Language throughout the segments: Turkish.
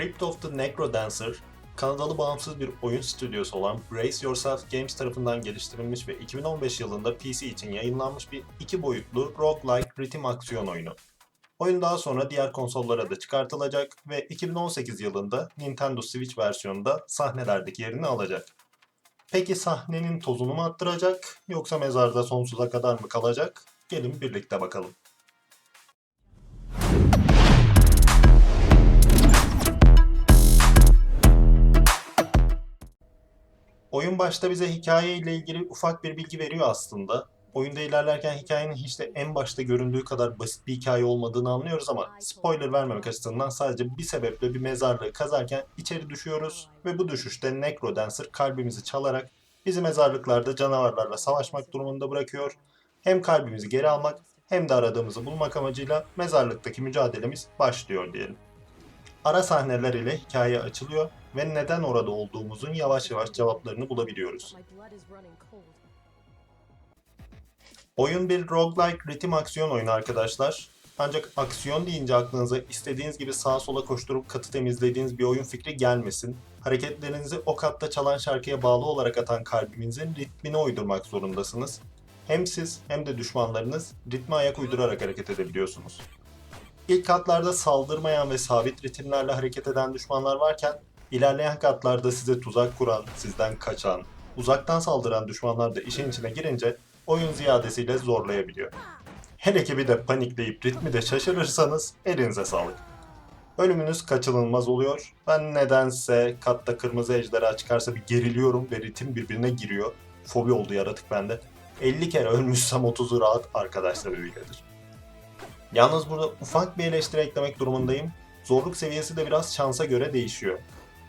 Crypt of the Necrodancer, Kanadalı bağımsız bir oyun stüdyosu olan Brace Yourself Games tarafından geliştirilmiş ve 2015 yılında PC için yayınlanmış bir iki boyutlu roguelike ritim aksiyon oyunu. Oyun daha sonra diğer konsollara da çıkartılacak ve 2018 yılında Nintendo Switch versiyonunda sahnelerdeki yerini alacak. Peki sahnenin tozunu mu attıracak yoksa mezarda sonsuza kadar mı kalacak? Gelin birlikte bakalım. Oyun başta bize hikaye ile ilgili ufak bir bilgi veriyor aslında. Oyunda ilerlerken hikayenin hiç de en başta göründüğü kadar basit bir hikaye olmadığını anlıyoruz ama spoiler vermemek açısından sadece bir sebeple bir mezarlığı kazarken içeri düşüyoruz ve bu düşüşte Necrodancer kalbimizi çalarak bizi mezarlıklarda canavarlarla savaşmak durumunda bırakıyor. Hem kalbimizi geri almak hem de aradığımızı bulmak amacıyla mezarlıktaki mücadelemiz başlıyor diyelim. Ara sahneler ile hikaye açılıyor ve neden orada olduğumuzun yavaş yavaş cevaplarını bulabiliyoruz. Oyun bir roguelike ritim aksiyon oyunu arkadaşlar. Ancak aksiyon deyince aklınıza istediğiniz gibi sağa sola koşturup katı temizlediğiniz bir oyun fikri gelmesin. Hareketlerinizi o katta çalan şarkıya bağlı olarak atan kalbinizin ritmine uydurmak zorundasınız. Hem siz hem de düşmanlarınız ritme ayak uydurarak hareket edebiliyorsunuz. İlk katlarda saldırmayan ve sabit ritimlerle hareket eden düşmanlar varken ilerleyen katlarda size tuzak kuran, sizden kaçan, uzaktan saldıran düşmanlar da işin içine girince oyun ziyadesiyle zorlayabiliyor. Hele ki bir de panikleyip ritmi de şaşırırsanız elinize sağlık. Ölümünüz kaçınılmaz oluyor. Ben nedense katta kırmızı ejderha çıkarsa bir geriliyorum ve ritim birbirine giriyor. Fobi oldu yaratık bende. 50 kere ölmüşsem 30'u rahat arkadaşlar öyledir. Yalnız burada ufak bir eleştiri eklemek durumundayım. Zorluk seviyesi de biraz şansa göre değişiyor.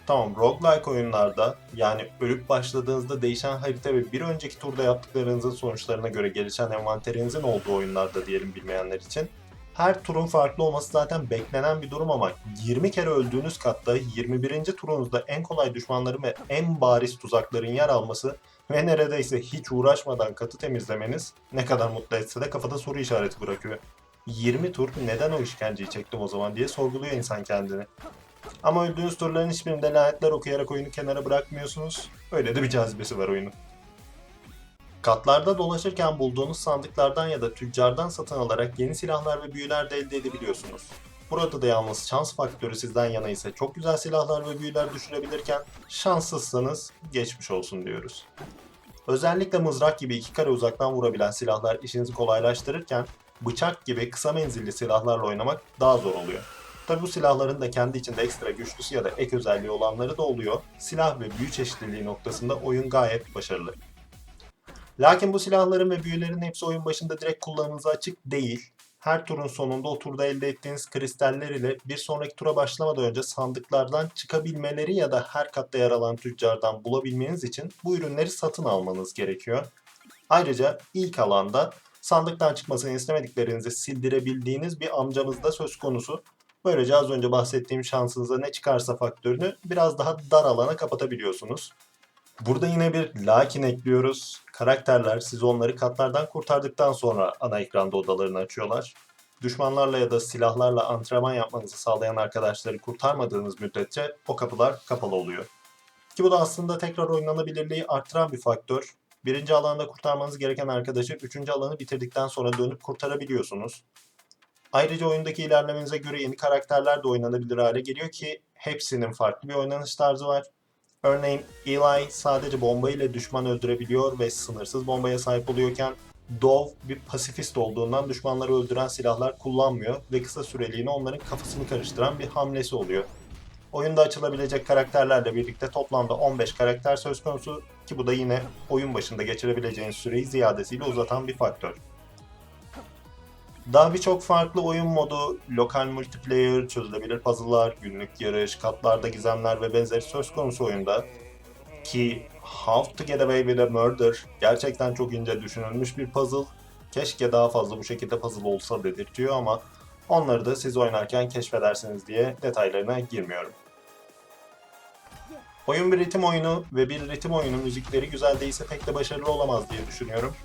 Tamam roguelike oyunlarda yani ölüp başladığınızda değişen harita ve bir önceki turda yaptıklarınızın sonuçlarına göre gelişen envanterinizin olduğu oyunlarda diyelim bilmeyenler için her turun farklı olması zaten beklenen bir durum ama 20 kere öldüğünüz katta 21. turunuzda en kolay düşmanların ve en bariz tuzakların yer alması ve neredeyse hiç uğraşmadan katı temizlemeniz ne kadar mutlu etse de kafada soru işareti bırakıyor. 20 tur neden o işkenceyi çektim o zaman diye sorguluyor insan kendini. Ama öldüğünüz turların hiçbirinde lanetler okuyarak oyunu kenara bırakmıyorsunuz. Öyle de bir cazibesi var oyunun. Katlarda dolaşırken bulduğunuz sandıklardan ya da tüccardan satın alarak yeni silahlar ve büyüler de elde edebiliyorsunuz. Burada da yalnız şans faktörü sizden yana ise çok güzel silahlar ve büyüler düşürebilirken şanssızsanız geçmiş olsun diyoruz. Özellikle mızrak gibi iki kare uzaktan vurabilen silahlar işinizi kolaylaştırırken bıçak gibi kısa menzilli silahlarla oynamak daha zor oluyor. Tabi bu silahların da kendi içinde ekstra güçlüsü ya da ek özelliği olanları da oluyor. Silah ve büyü çeşitliliği noktasında oyun gayet başarılı. Lakin bu silahların ve büyülerin hepsi oyun başında direkt kullanımınıza açık değil. Her turun sonunda o turda elde ettiğiniz kristaller ile bir sonraki tura başlamadan önce sandıklardan çıkabilmeleri ya da her katta yer alan tüccardan bulabilmeniz için bu ürünleri satın almanız gerekiyor. Ayrıca ilk alanda sandıktan çıkmasını istemediklerinizi sildirebildiğiniz bir amcamız da söz konusu. Böylece az önce bahsettiğim şansınıza ne çıkarsa faktörünü biraz daha dar alana kapatabiliyorsunuz. Burada yine bir lakin ekliyoruz. Karakterler siz onları katlardan kurtardıktan sonra ana ekranda odalarını açıyorlar. Düşmanlarla ya da silahlarla antrenman yapmanızı sağlayan arkadaşları kurtarmadığınız müddetçe o kapılar kapalı oluyor. Ki bu da aslında tekrar oynanabilirliği arttıran bir faktör. Birinci alanda kurtarmanız gereken arkadaşı üçüncü alanı bitirdikten sonra dönüp kurtarabiliyorsunuz. Ayrıca oyundaki ilerlemenize göre yeni karakterler de oynanabilir hale geliyor ki hepsinin farklı bir oynanış tarzı var. Örneğin Eli sadece bomba ile düşman öldürebiliyor ve sınırsız bombaya sahip oluyorken Dove bir pasifist olduğundan düşmanları öldüren silahlar kullanmıyor ve kısa süreliğine onların kafasını karıştıran bir hamlesi oluyor. Oyunda açılabilecek karakterlerle birlikte toplamda 15 karakter söz konusu ki bu da yine oyun başında geçirebileceğiniz süreyi ziyadesiyle uzatan bir faktör. Daha birçok farklı oyun modu, lokal multiplayer, çözülebilir puzzle'lar, günlük yarış, katlarda gizemler ve benzeri söz konusu oyunda. Ki How to Get Away with a Murder gerçekten çok ince düşünülmüş bir puzzle. Keşke daha fazla bu şekilde puzzle olsa dedirtiyor ama onları da siz oynarken keşfedersiniz diye detaylarına girmiyorum. Öykü bir ritim oyunu ve bir ritim oyunu müzikleri güzel değilse pek de başarılı olamaz diye düşünüyorum.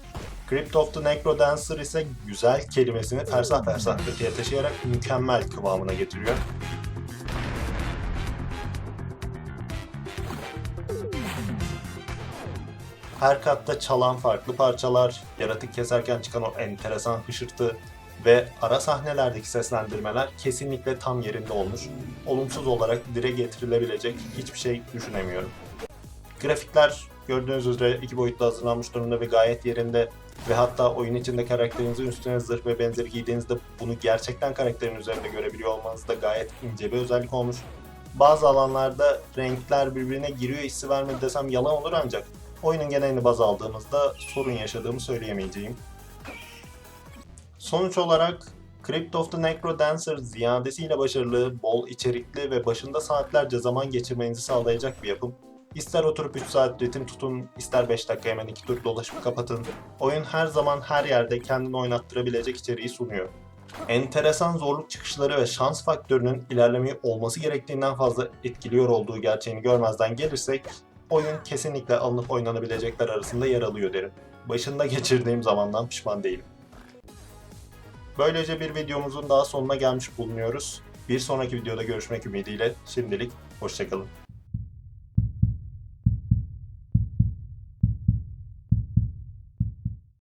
Crypt of the Necro Dancer ise güzel kelimesini fersah fersah kötüye taşıyarak mükemmel kıvamına getiriyor. Her katta çalan farklı parçalar, yaratık keserken çıkan o enteresan hışırtı ve ara sahnelerdeki seslendirmeler kesinlikle tam yerinde olmuş. Olumsuz olarak dire getirilebilecek hiçbir şey düşünemiyorum. Grafikler gördüğünüz üzere iki boyutlu hazırlanmış durumda ve gayet yerinde ve hatta oyun içinde karakterinizin üstüne zırh ve benzeri giydiğinizde bunu gerçekten karakterin üzerinde görebiliyor olmanız da gayet ince bir özellik olmuş. Bazı alanlarda renkler birbirine giriyor hissi vermedi desem yalan olur ancak oyunun genelini baz aldığımızda sorun yaşadığımı söyleyemeyeceğim. Sonuç olarak Crypt of the Necro Dancer ziyadesiyle başarılı, bol içerikli ve başında saatlerce zaman geçirmenizi sağlayacak bir yapım. İster oturup 3 saat ritim tutun, ister 5 dakika hemen 2 tur dolaşıp kapatın. Oyun her zaman her yerde kendini oynattırabilecek içeriği sunuyor. Enteresan zorluk çıkışları ve şans faktörünün ilerlemeyi olması gerektiğinden fazla etkiliyor olduğu gerçeğini görmezden gelirsek, oyun kesinlikle alınıp oynanabilecekler arasında yer alıyor derim. Başında geçirdiğim zamandan pişman değilim. Böylece bir videomuzun daha sonuna gelmiş bulunuyoruz. Bir sonraki videoda görüşmek ümidiyle şimdilik hoşçakalın.